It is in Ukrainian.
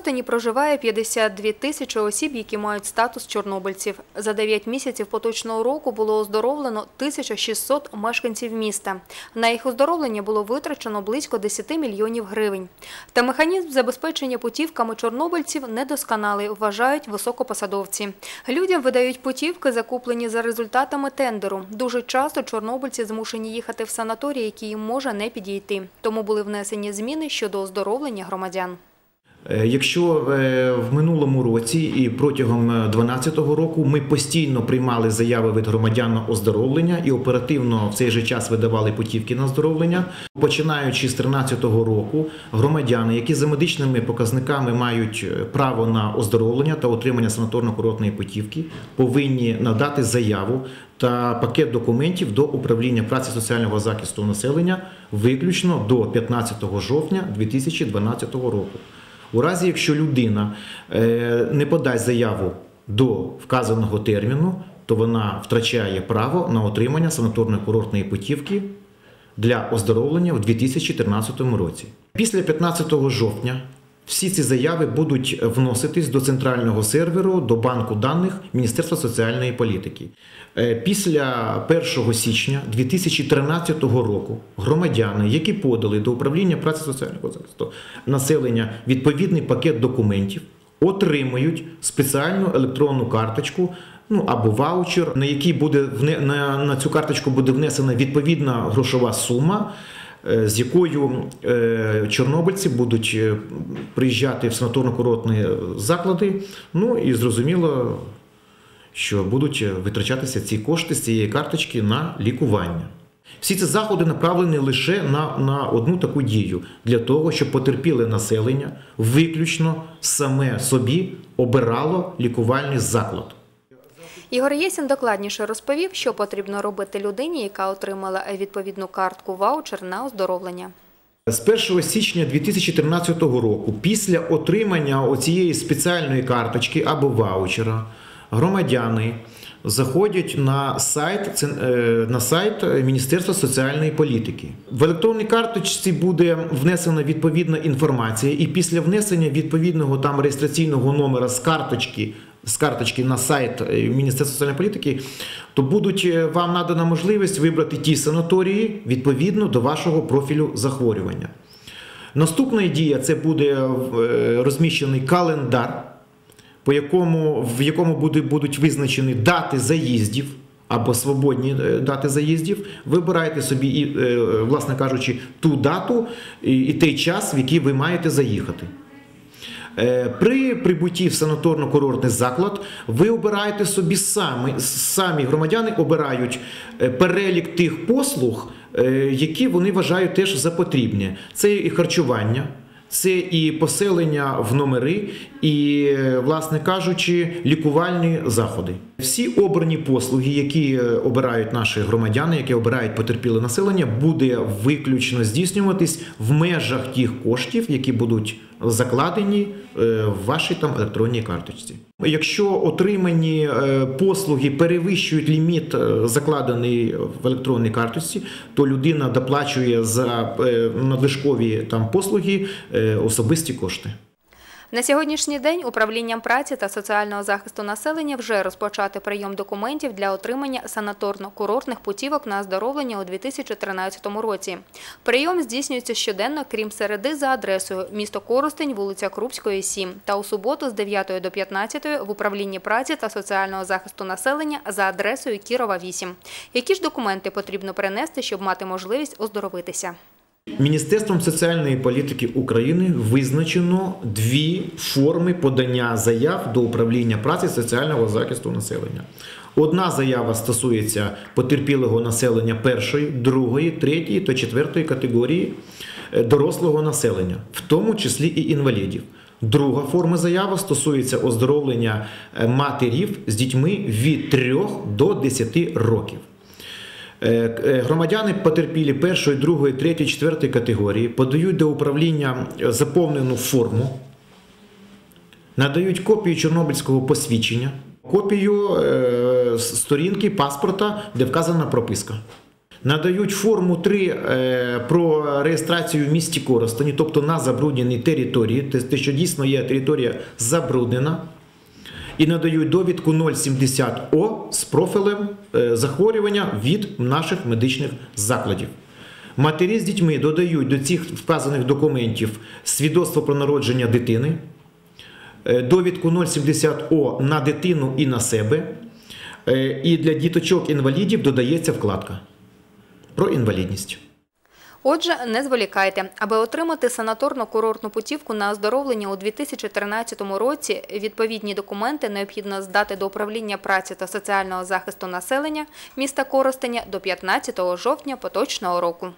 Коростені проживає 52 тисячі осіб, які мають статус чорнобильців. За 9 місяців поточного року було оздоровлено 1600 мешканців міста. На їх оздоровлення було витрачено близько 10 мільйонів гривень. Та механізм забезпечення путівками чорнобильців недосконалий, вважають високопосадовці. Людям видають путівки, закуплені за результатами тендеру. Дуже часто чорнобильці змушені їхати в санаторій, який їм може не підійти. Тому були внесені зміни щодо оздоровлення громадян. Е, Якщо е, в минулому році і протягом 2012 року ми постійно приймали заяви від громадян на оздоровлення і оперативно в цей же час видавали путівки на оздоровлення, починаючи з 2013 року, громадяни, які за медичними показниками мають е, право на оздоровлення та отримання санаторно-курортної путівки, повинні надати заяву та пакет документів до управління праці соціального захисту населення виключно до 15 жовтня 2012 року. У разі, якщо людина е, не подасть заяву до вказаного терміну, то вона втрачає право на отримання санаторно-курортної путівки для оздоровлення в 2013 році. Після 15 жовтня всі ці заяви будуть вноситись до центрального серверу, до банку даних Міністерства соціальної політики. Е, Після 1 січня 2013 року громадяни, які подали до управління праці соціального захисту населення відповідний пакет документів, отримають спеціальну електронну карточку. Ну або ваучер, на який буде на, на цю карточку буде внесена відповідна грошова сума, з якою е, чорнобильці будуть е, приїжджати в санаторно-курортні заклади. Ну і зрозуміло, що будуть витрачатися ці кошти з цієї карточки на лікування. Всі ці заходи направлені лише на, на одну таку дію для того, щоб потерпіле населення виключно саме собі обирало лікувальний заклад. Ігор Єсін докладніше розповів, що потрібно робити людині, яка отримала відповідну картку ваучер на оздоровлення. З 1 січня 2013 року, після отримання оцієї спеціальної карточки або ваучера, громадяни заходять на сайт, е, на сайт Міністерства соціальної політики. В електронній карточці буде внесена відповідна інформація, і після внесення відповідного там реєстраційного номера з карточки. З карточки на сайт е, Міністерства соціальної політики, то будуть е, вам надана можливість вибрати ті санаторії відповідно до вашого профілю захворювання. Наступна дія це буде е, розміщений календар, по якому, в якому будуть визначені дати заїздів або свободні дати заїздів. Вибирайте собі, власне кажучи, ту дату і той час, в який ви маєте заїхати. Е, При прибутті в санаторно-курортний заклад ви обираєте собі самі, самі громадяни обирають е, перелік тих послуг, е, які вони вважають теж за потрібні. Це і харчування. Це і поселення в номери, і, власне кажучи, лікувальні заходи. Всі обрані послуги, які е, обирають наші громадяни, які обирають потерпіле населення, буде виключно здійснюватись в межах тих коштів, які будуть закладені е, в вашій там електронній карточці. Якщо отримані е, послуги перевищують ліміт, закладений в електронній карточці, то людина доплачує за надлишкові там послуги особисті кошти. На сьогоднішній день управлінням праці та соціального захисту населення вже розпочати прийом документів для отримання санаторно-курортних путівок на оздоровлення у 2013 році. Прийом здійснюється щоденно, крім середи, за адресою місто Коростень, вулиця Крупської, 7, та у суботу з 9 до 15 в управлінні праці та соціального захисту населення за адресою Кірова, 8. Які ж документи потрібно принести, щоб мати можливість оздоровитися? Міністерством соціальної політики України визначено дві форми подання заяв до управління праці соціального захисту населення. Одна заява стосується потерпілого населення першої, другої, третьої та четвертої категорії е, дорослого населення, в тому числі і інвалідів. Друга форма заяви стосується оздоровлення е, матерів з дітьми від 3 до 10 років. Е, е, Громадяни потерпілі першої, другої, третьої, четвертої категорії подають до управління е, заповнену форму, надають копію чорнобильського посвідчення, копію сторінки паспорта, де вказана прописка. Надають форму 3 е, про реєстрацію в місті Коростені, тобто на забрудненій території, те- те, що дійсно є територія забруднена. І надають довідку 070О з профілем е, захворювання від наших медичних закладів. Матері з дітьми додають до цих вказаних документів свідоцтво про народження дитини, е, довідку 070О на дитину і на себе. Е, І для діточок-інвалідів додається вкладка про інвалідність. Отже, не зволікайте. Аби отримати санаторно-курортну путівку на оздоровлення у 2013 році, відповідні документи необхідно здати до управління праці та соціального захисту населення міста Коростеня до 15 жовтня поточного року.